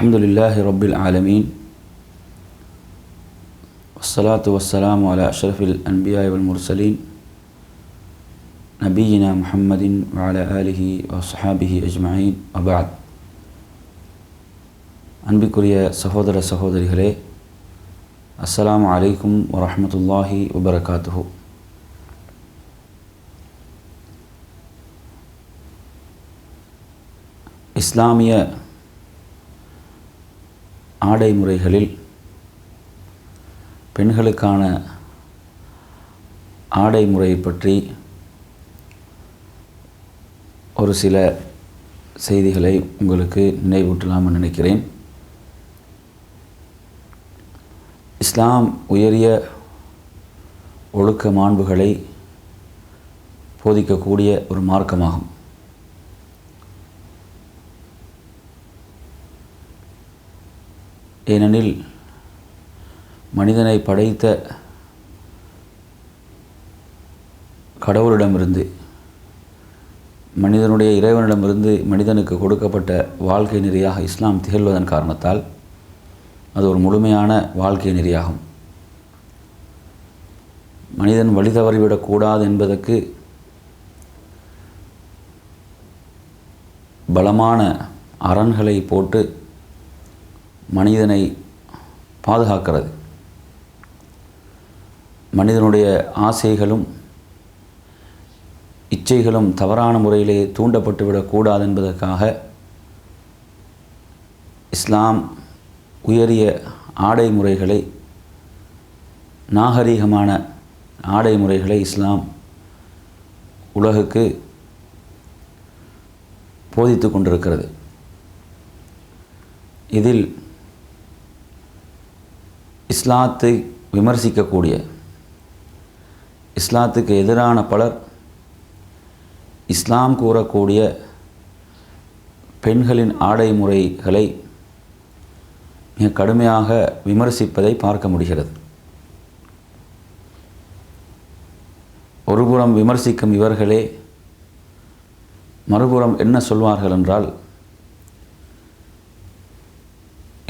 الحمد لله رب العالمين والصلاة والسلام على أشرف الأنبياء والمرسلين نبينا محمد وعلى آله وصحابه أجمعين وبعد அன்பிற்குரிய சகோதர சகோதரிகளே அஸ்ஸலாமு அலைக்கும் வரஹ்மத்துல்லாஹி வபரகாத்துஹு இஸ்லாமிய ஆடை முறைகளில் பெண்களுக்கான ஆடை முறை பற்றி ஒரு சில செய்திகளை உங்களுக்கு நினைவூட்டலாம்னு நினைக்கிறேன். இஸ்லாம் உயரிய ஒழுக்க மாண்புகளை போதிக்கக்கூடிய ஒரு மார்க்கமாகும். ஏனெனில் மனிதனை படைத்த கடவுளிடமிருந்து மனிதனுடைய இறைவனிடமிருந்து மனிதனுக்கு கொடுக்கப்பட்ட வாழ்க்கை நெறியாக இஸ்லாம் திகழ்வதன் காரணத்தால் அது ஒரு முழுமையான வாழ்க்கை நெறியாகும். மனிதன் வழி தவறிவிடக்கூடாது என்பதற்கு பலமான அரண்களை போட்டு மனிதனை பாதுகாக்கிறது. மனிதனுடைய ஆசைகளும் இச்சைகளும் தவறான முறையிலே தூண்டப்பட்டு விடக்கூடாது என்பதற்காக இஸ்லாம் உயரிய ஆடை முறைகளை நாகரீகமான ஆடை முறைகளை இஸ்லாம் உலகுக்கு போதித்து கொண்டிருக்கிறது. இதில் இஸ்லாத்தை விமர்சிக்கக்கூடிய இஸ்லாத்துக்கு எதிரான பலர் இஸ்லாம் கூறக்கூடிய பெண்களின் ஆடை முறைகளை மிக கடுமையாக விமர்சிப்பதை பார்க்க முடிகிறது. ஒருபுறம் விமர்சிக்கும் இவர்களே மறுபுறம் என்ன சொல்வார்கள் என்றால்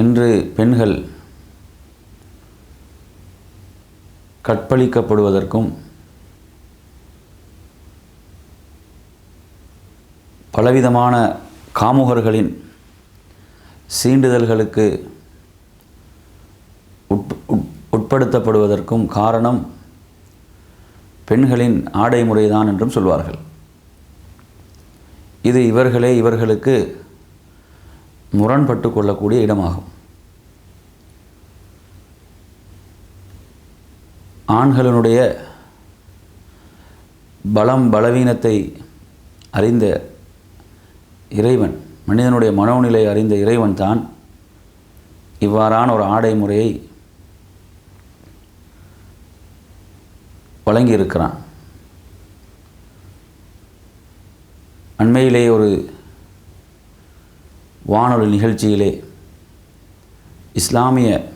இன்று பெண்கள் கற்பழிக்கப்படுவதற்கும் பலவிதமான காமுகர்களின் சீண்டுதல்களுக்கு உட் உட்படுத்தப்படுவதற்கும் காரணம் பெண்களின் ஆடை முறைதான் என்றும் சொல்வார்கள். இது இவர்களே இவர்களுக்கு முரண்பட்டு கொள்ளக்கூடிய இடமாகும். ஆண்களினுடைய பலம் பலவீனத்தை அறிந்த இறைவன் மனிதனுடைய மனோநிலை அறிந்த இறைவன் தான் இவ்வாறான ஒரு ஆடை முறையை வழங்கியிருக்கிறான். அண்மையிலே ஒரு வானொலி நிகழ்ச்சியிலே இஸ்லாமிய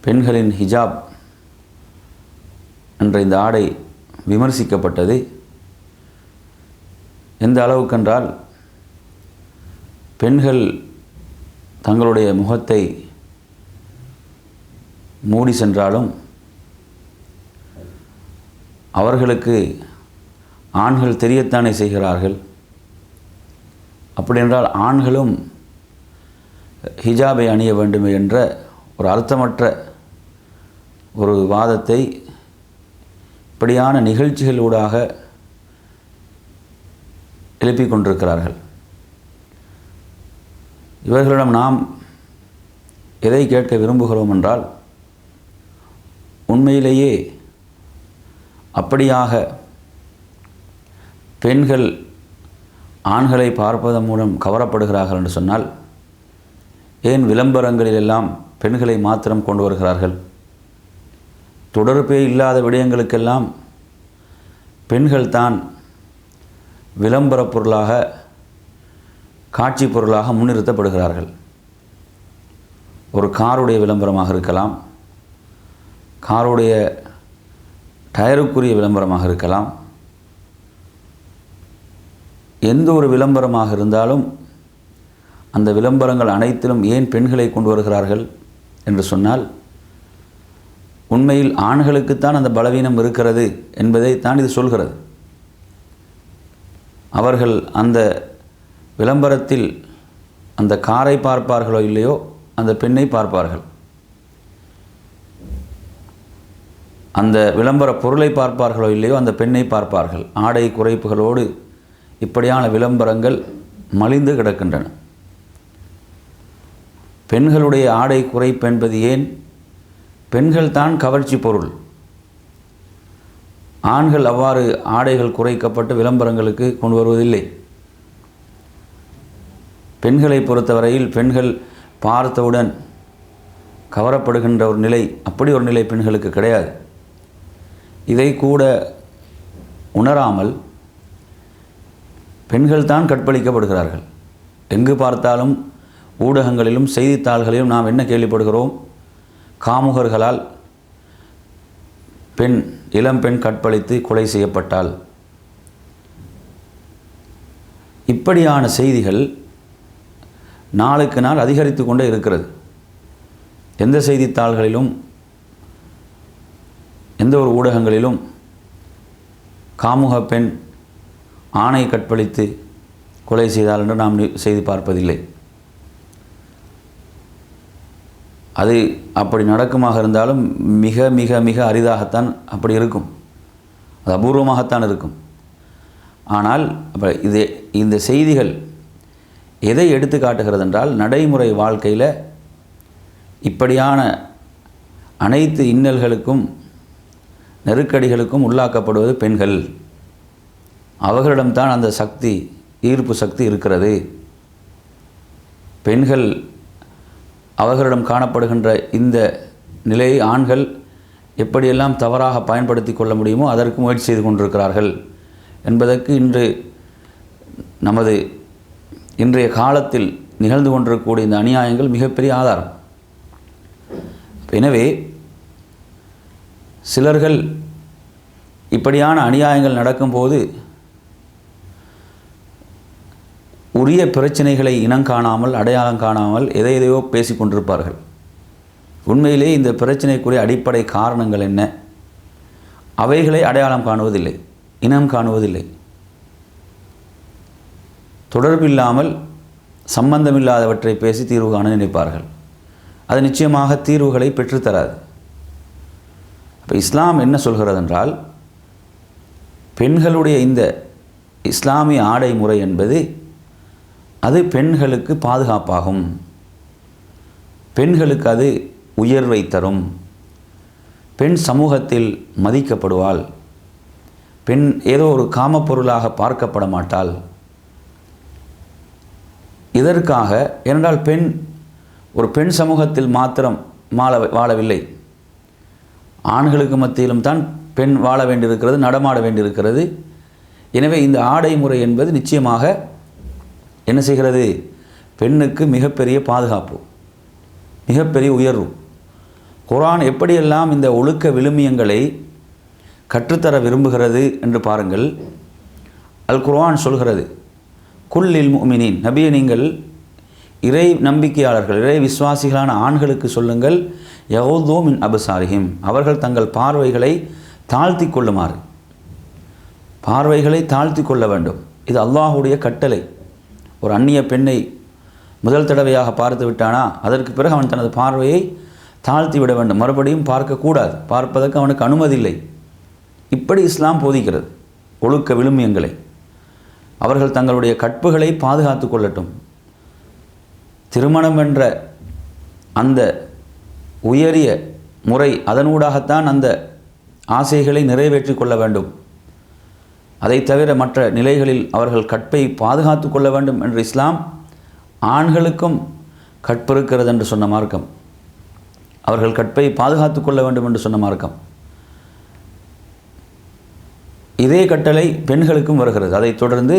பெண்களின் ஹிஜாப் என்ற இந்த ஆடை விமர்சிக்கப்பட்டது. எந்த அளவுக்கென்றால் பெண்கள் தங்களுடைய முகத்தை மூடி சென்றாலும் அவர்களுக்கு ஆண்கள் தெரியத்தானே செய்கிறார்கள்? அப்படியென்றால் ஆண்களும் ஹிஜாபை அணிய வேண்டும் என்ற ஒரு அர்த்தமற்ற ஒரு வாதத்தை இப்படியான நிகழ்ச்சிகளூடாக எழுப்பிக் கொண்டிருக்கிறார்கள். இவர்களிடம் நாம் எதை கேட்க விரும்புகிறோம் என்றால் உண்மையிலேயே அப்படியாக பெண்கள் ஆண்களை பார்ப்பதன் மூலம் கவரப்படுகிறார்கள் என்று சொன்னால் ஏன் விளம்பரங்களிலெல்லாம் பெண்களை மாத்திரம் கொண்டு வருகிறார்கள்? தொடர்பே இல்லாத விடயங்களுக்கெல்லாம் பெண்கள் தான் பொருளாக காட்சி பொருளாக முன்னிறுத்தப்படுகிறார்கள். ஒரு காருடைய விளம்பரமாக இருக்கலாம் காருடைய டயருக்குரிய விளம்பரமாக இருக்கலாம் எந்த ஒரு விளம்பரமாக இருந்தாலும் அந்த விளம்பரங்கள் அனைத்திலும் ஏன் பெண்களை கொண்டு வருகிறார்கள் என்று சொன்னால் உண்மையில் ஆண்களுக்குத்தான் அந்த பலவீனம் இருக்கிறது என்பதை தான் இது சொல்கிறது. அவர்கள் அந்த விளம்பரத்தில் அந்த காரை பார்ப்பார்களோ இல்லையோ அந்த பெண்ணை பார்ப்பார்கள். அந்த விளம்பர பொருளை பார்ப்பார்களோ இல்லையோ அந்த பெண்ணை பார்ப்பார்கள். ஆடை குறைப்புகளோடு இப்படியான விளம்பரங்கள் மலிந்து கிடக்கின்றன. பெண்களுடைய ஆடை குறைப்பு என்பது ஏன் பெண்கள் தான் கவர்ச்சி பொருள். ஆண்கள் அவ்வாறு ஆடைகள் குறைக்கப்பட்டு விளம்பரங்களுக்கு கொண்டு வருவதில்லை. பெண்களை பொறுத்தவரையில் பெண்கள் பார்த்தவுடன் கவரப்படுகின்ற ஒரு நிலை அப்படி ஒரு நிலை பெண்களுக்கு கிடையாது. இதை கூட உணராமல் பெண்கள் தான் கற்பழிக்கப்படுகிறார்கள். எங்கு பார்த்தாலும் ஊடகங்களிலும் செய்தித்தாள்களிலும் நாம் என்ன கேள்விப்படுகிறோம்? காமுகர்களால் பெண் இளம்பெண் கற்பழித்து கொலை செய்யப்பட்டால் இப்படியான செய்திகள் நாளுக்கு நாள் அதிகரித்து கொண்டே இருக்கிறது. எந்த செய்தித்தாள்களிலும் எந்த ஒரு ஊடகங்களிலும் காமுக பெண் ஆணை கற்பழித்து கொலை செய்தால் என்று நாம் செய்தி பார்ப்பதில்லை. அது அப்படி நடக்குமாக இருந்தாலும் மிக மிக மிக அரிதாகத்தான் அப்படி இருக்கும். அது அபூர்வமாகத்தான் இருக்கும். ஆனால் அப்போ இது இந்த செய்திகள் எதை எடுத்து காட்டுகிறது என்றால் நடைமுறை வாழ்க்கையில் இப்படியான அனைத்து இன்னல்களுக்கும் நெருக்கடிகளுக்கும் உள்ளாக்கப்படுவது பெண்கள். அவர்களிடம்தான் அந்த சக்தி ஈர்ப்பு சக்தி இருக்கிறது. பெண்கள் அவர்களிடம் காணப்படுகின்ற இந்த நிலையை ஆண்கள் எப்படியெல்லாம் தவறாக பயன்படுத்தி கொள்ள முடியுமோ அதற்கு முயற்சி செய்து கொண்டிருக்கிறார்கள் என்பதற்கு இன்று நமது இன்றைய காலத்தில் நிகழ்ந்து கொண்டிருக்கக்கூடிய இந்த அநியாயங்கள் மிகப்பெரிய ஆதாரம். எனவே சிலர்கள் இப்படியான அநியாயங்கள் நடக்கும்போது உரிய பிரச்சனைகளை இனம் காணாமல் அடையாளம் காணாமல் எதை எதையோ பேசி கொண்டிருப்பார்கள். உண்மையிலே இந்த பிரச்சனைக்குரிய அடிப்படை காரணங்கள் என்ன? அவைகளை அடையாளம் காணுவதில்லை இனம் காணுவதில்லை. தொடர்பில்லாமல் சம்பந்தமில்லாதவற்றை பேசி தீர்வு காண நினைப்பார்கள். அது நிச்சயமாக தீர்வுகளை பெற்றுத்தராது அப்போ இஸ்லாம் என்ன சொல்கிறது என்றால் பெண்களுடைய இந்த இஸ்லாமிய ஆடை முறை என்பது அது பெண்களுக்கு பாதுகாப்பாகும். பெண்களுக்கு அது உயர்வை தரும். பெண் சமூகத்தில் மதிக்கப்படுவாள். பெண் ஏதோ ஒரு காமப்பொருளாக பார்க்கப்பட மாட்டாள். இதற்காக ஏனென்றால் பெண் ஒரு பெண் சமூகத்தில் மாத்திரம் மாள வாழவில்லை. ஆண்களுக்கு மத்தியிலும் தான் பெண் வாழ வேண்டியிருக்கிறது நடமாட வேண்டியிருக்கிறது. எனவே இந்த ஆடை முறை என்பது நிச்சயமாக என்ன செய்கிறது? பெண்ணுக்கு மிகப்பெரிய பாதுகாப்பு மிகப்பெரிய உயர்வு. குரான் எப்படியெல்லாம் இந்த ஒழுக்க விழுமியங்களை கற்றுத்தர விரும்புகிறது என்று பாருங்கள். அல் குர்ஆன் சொல்கிறது குல்லில் முமினின் நபியை நீங்கள் இறை நம்பிக்கையாளர்கள் இறை விசுவாசிகளான ஆண்களுக்கு சொல்லுங்கள் யகோதோ மின் அபசாரிஹிம். அவர்கள் தங்கள் பார்வைகளை தாழ்த்தி கொள்ளுமாறு. பார்வைகளை தாழ்த்தி கொள்ள வேண்டும். இது அல்லாஹுடைய கட்டளை. ஒரு அந்நிய பெண்ணை முதல் தடவையாக பார்த்து விட்டானா? அதற்கு பிறகு அவன் தனது பார்வையை தாழ்த்தி விட வேண்டும். மறுபடியும் பார்க்கக்கூடாது. பார்ப்பதற்கு அவனுக்கு அனுமதி இல்லை இப்படி இஸ்லாம் போதிக்கிறது. ஒழுக்க விழுமியங்களை. அவர்கள் தங்களுடைய கற்புகளை பாதுகாத்து கொள்ளட்டும். திருமணம் என்ற அந்த உயரிய முறை அதனூடாகத்தான் அந்த ஆசைகளை நிறைவேற்றி கொள்ள வேண்டும். அதை தவிர மற்ற நிலைகளில் அவர்கள் கற்பை பாதுகாத்து கொள்ள வேண்டும் என்று இஸ்லாம் ஆண்களுக்கும் கற்பிருக்கிறது என்று சொன்ன மார்க்கம். அவர்கள் கற்பை பாதுகாத்து கொள்ள வேண்டும் என்று சொன்ன மார்க்கம். இதே கட்டளை பெண்களுக்கும் வருகிறது. அதைத் தொடர்ந்து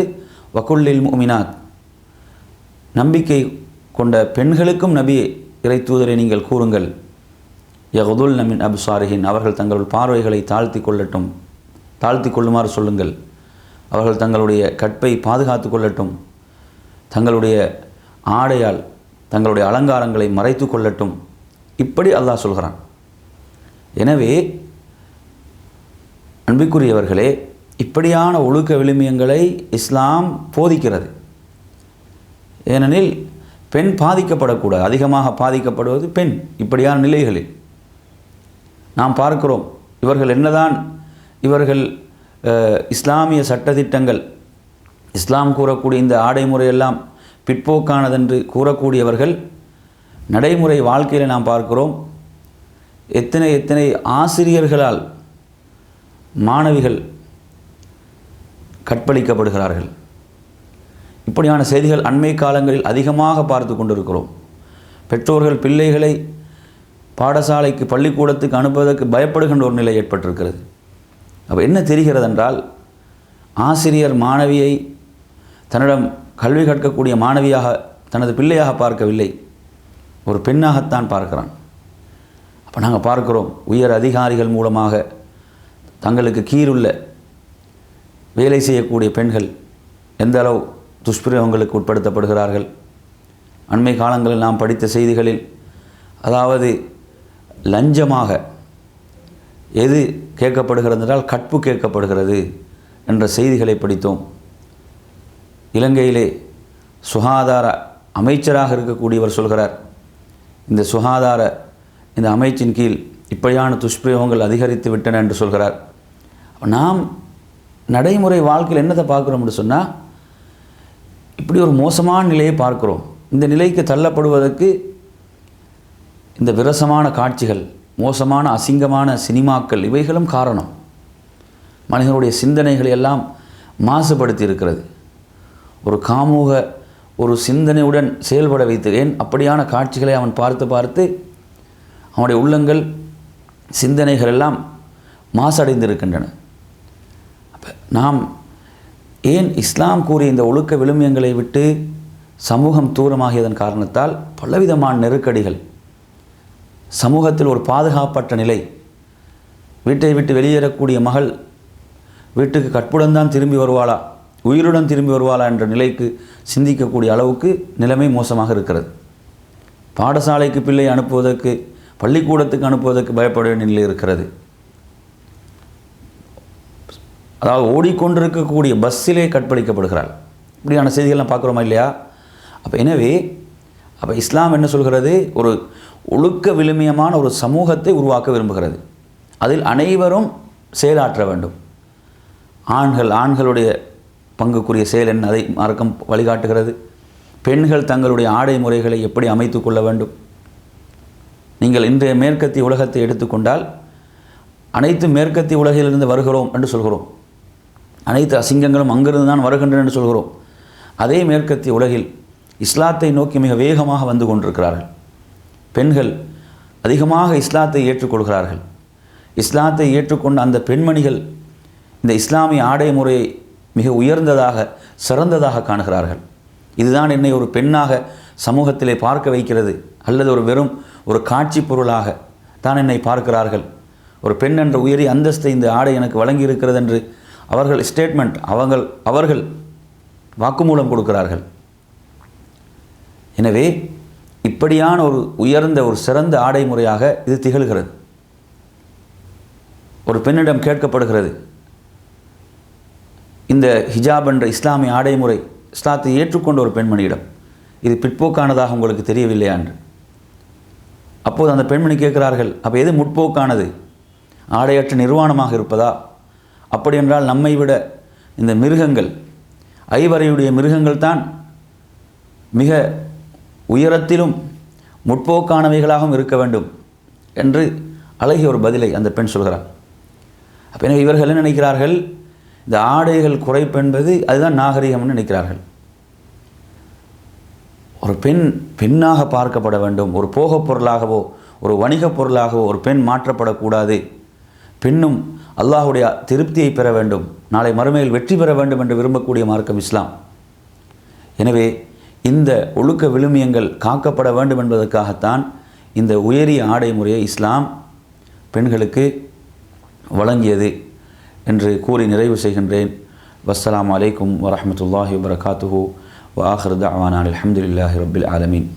வக்குள்ளில் முமினாத். நம்பிக்கை கொண்ட பெண்களுக்கும் நபி இறை தூதரை நீங்கள் கூறுங்கள் யகுதுல் நமின் அப்சாரிஹின் அவர்கள் தங்கள் பார்வைகளை தாழ்த்தி கொள்ளட்டும் தாழ்த்தி கொள்ளுமாறு சொல்லுங்கள். அவர்கள் தங்களுடைய கற்பை பாதுகாத்து கொள்ளட்டும். தங்களுடைய ஆடையால் தங்களுடைய அலங்காரங்களை மறைத்து கொள்ளட்டும். இப்படி அல்லாஹ் சொல்கிறான். எனவே அன்பிற்குரியவர்களே இப்படியான ஒழுக்க விழுமியங்களை இஸ்லாம் போதிக்கிறது. ஏனெனில் பெண் பாதிக்கப்படக்கூடாது. அதிகமாக பாதிக்கப்படுவது பெண். இப்படியான நிலைகளில் நாம் பார்க்கிறோம். இவர்கள் என்னதான் இவர்கள் இஸ்லாமிய சட்டத்திட்டங்கள். இஸ்லாம் கூறக்கூடிய இந்த ஆடை முறையெல்லாம் பிற்போக்கானதென்று கூறக்கூடியவர்கள் நடைமுறை வாழ்க்கையில் நாம் பார்க்கிறோம். எத்தனை எத்தனை ஆசிரியர்களால் மாணவிகள் கற்பழிக்கப்படுகிறார்கள். இப்படியான செய்திகள் அண்மை காலங்களில் அதிகமாக பார்த்து கொண்டிருக்கிறோம். பெற்றோர்கள் பிள்ளைகளை பாடசாலைக்கு பள்ளிக்கூடத்துக்கு அனுப்புவதற்கு பயப்படுகின்ற ஒரு நிலை ஏற்பட்டிருக்கிறது. அப்போ என்ன தெரிகிறது என்றால் ஆசிரியர் மாணவியை தன்னிடம் கல்வி கற்கக்கூடிய மாணவியாக தனது பிள்ளையாக பார்க்கவில்லை. ஒரு பெண்ணாகத்தான் பார்க்கிறான். அப்போ நாங்கள் பார்க்கிறோம் உயர் அதிகாரிகள் மூலமாக தங்களுக்கு கீழுள்ள வேலை செய்யக்கூடிய பெண்கள் எந்த அளவு துஷ்பிரயோகங்களுக்கு உட்படுத்தப்படுகிறார்கள். அண்மை காலங்களில் நாம் படித்த செய்திகளில் அதாவது லஞ்சமாக எது கேட்கப்படுகிறது என்றால் கற்பு கேட்கப்படுகிறது என்ற செய்திகளை படித்தோம். இலங்கையிலே சுகாதார அமைச்சராக இருக்கக்கூடியவர் சொல்கிறார் இந்த சுகாதார இந்த அமைச்சின் கீழ் இப்படியான துஷ்பிரயோகங்கள் அதிகரித்து விட்டன என்று சொல்கிறார். நாம் நடைமுறை வாழ்க்கையில் என்னத்தை பார்க்குறோம்னு சொன்னால் இப்படி ஒரு மோசமான நிலையை பார்க்குறோம். இந்த நிலைக்கு தள்ளப்படுவதற்கு இந்த விரசமான காட்சிகள் மோசமான அசிங்கமான சினிமாக்கள் இவைகளும் காரணம். மனிதனுடைய சிந்தனைகளை எல்லாம் மாசுபடுத்தி இருக்கிறது ஒரு காமூக ஒரு சிந்தனையுடன் செயல்பட வைத்து ஏன் அப்படியான காட்சிகளை அவன் பார்த்து பார்த்து அவனுடைய உள்ளங்கள் சிந்தனைகள் எல்லாம் மாசடைந்திருக்கின்றன. அப்போ நாம் ஏன் இஸ்லாம் கூறிய இந்த ஒழுக்க விழுமியங்களை விட்டு சமூகம் தூரமாகியதன் காரணத்தால் பலவிதமான நெருக்கடிகள் சமூகத்தில் ஒரு பாதுகாப்பற்ற நிலை. வீட்டை விட்டு வெளியேறக்கூடிய மகள் வீட்டுக்கு கற்புடன் தான் திரும்பி வருவாளா? உயிருடன் திரும்பி வருவாளா என்ற நிலைக்கு சிந்திக்கக்கூடிய அளவுக்கு நிலைமை மோசமாக இருக்கிறது. பாடசாலைக்கு பிள்ளை அனுப்புவதற்கு பள்ளிக்கூடத்துக்கு அனுப்புவதற்கு பயப்பட வேண்டிய நிலை இருக்கிறது. அதாவது ஓடிக்கொண்டிருக்கக்கூடிய பஸ்ஸிலே கற்பழிக்கப்படுகிறாள். இப்படியான செய்திகள்லாம் பார்க்குறோமா இல்லையா? அப்போ எனவே அப்போ இஸ்லாம் என்ன சொல்கிறது? ஒரு ஒழுக்க விழுமியமான ஒரு சமூகத்தை உருவாக்க விரும்புகிறது. அதில் அனைவரும் செயலாற்ற வேண்டும். ஆண்கள் ஆண்களுடைய பங்குக்குரிய செயல் என்ன? அதை மறக்கம் வழிகாட்டுகிறது. பெண்கள் தங்களுடைய ஆடை முறைகளை எப்படி அமைத்து கொள்ள வேண்டும்? நீங்கள் இன்றைய மேற்கத்திய உலகத்தை எடுத்துக்கொண்டால் அனைத்து மேற்கத்திய உலகிலிருந்து வருகிறோம் என்று சொல்கிறோம். அனைத்து அசிங்கங்களும் அங்கிருந்து தான் வருகின்றன என்று சொல்கிறோம். அதே மேற்கத்திய உலகில் இஸ்லாத்தை நோக்கி மிக வேகமாக வந்து கொண்டிருக்கிறார்கள். பெண்கள் அதிகமாக இஸ்லாத்தை ஏற்றுக்கொள்கிறார்கள். இஸ்லாத்தை ஏற்றுக்கொண்ட அந்த பெண்மணிகள் இந்த இஸ்லாமிய ஆடை முறையை மிக உயர்ந்ததாக சிறந்ததாக காணுகிறார்கள். இதுதான் என்னை ஒரு பெண்ணாக சமூகத்திலே பார்க்க வைக்கிறது. அல்லது ஒரு வெறும் ஒரு காட்சி பொருளாக தான் என்னை பார்க்கிறார்கள். ஒரு பெண் என்ற உயரிய அந்தஸ்தை இந்த ஆடை எனக்கு வழங்கி இருக்கிறது என்று அவர்கள் ஸ்டேட்மெண்ட் அவங்கள் அவர்கள் வாக்குமூலம் கொடுக்கிறார்கள். எனவே இப்படியான ஒரு உயர்ந்த ஒரு சிறந்த ஆடை முறையாக இது திகழ்கிறது. ஒரு பெண்ணிடம் கேட்கப்படுகிறது. இந்த ஹிஜாப் என்ற இஸ்லாமிய ஆடை முறை இஸ்லாத்தை ஏற்றுக்கொண்ட ஒரு பெண்மணியிடம் இது பிற்போக்கானதாக உங்களுக்கு தெரியவில்லையா என்று. அப்போது அந்த பெண்மணி கேட்கிறார்கள் அப்போ எது முற்போக்கானது? ஆடையற்ற நிர்வாணமாக இருப்பதா? அப்படி என்றால் நம்மை விட இந்த மிருகங்கள் ஐவரையுடைய மிருகங்கள் தான் மிக உயரத்திலும் முற்போக்கானவைகளாகவும் இருக்க வேண்டும் என்று அழகிய ஒரு பதிலை அந்த பெண் சொல்கிறார். அப்போ எனவே இவர்கள் என்ன நினைக்கிறார்கள்? இந்த ஆடைகள் குறைப்பு என்பது அதுதான் நாகரிகம்னு நினைக்கிறார்கள். ஒரு பெண் பெண்ணாக பார்க்கப்பட வேண்டும். ஒரு போகப் பொருளாகவோ ஒரு வணிகப் பொருளாகவோ ஒரு பெண் மாற்றப்படக்கூடாது. பெண்ணும் அல்லாஹுடைய திருப்தியை பெற வேண்டும். நாளை மறுமையில் வெற்றி பெற வேண்டும் என்று விரும்பக்கூடிய மார்க்கம் இஸ்லாம். எனவே இந்த ஒழுக்க விழுமியங்கள் காக்கப்பட வேண்டும் என்பதற்காகத்தான் இந்த உயரிய ஆடை முறையை இஸ்லாம் பெண்களுக்கு வழங்கியது என்று கூறி நிறைவு செய்கின்றேன். வஸ்ஸலாம் அலைக்கும் வரமத்துல்லாஹி வரகாத்துஹூ வாஹர் தாவானான் அலமதுல்லாஹி ரபில் ஆலமீன்.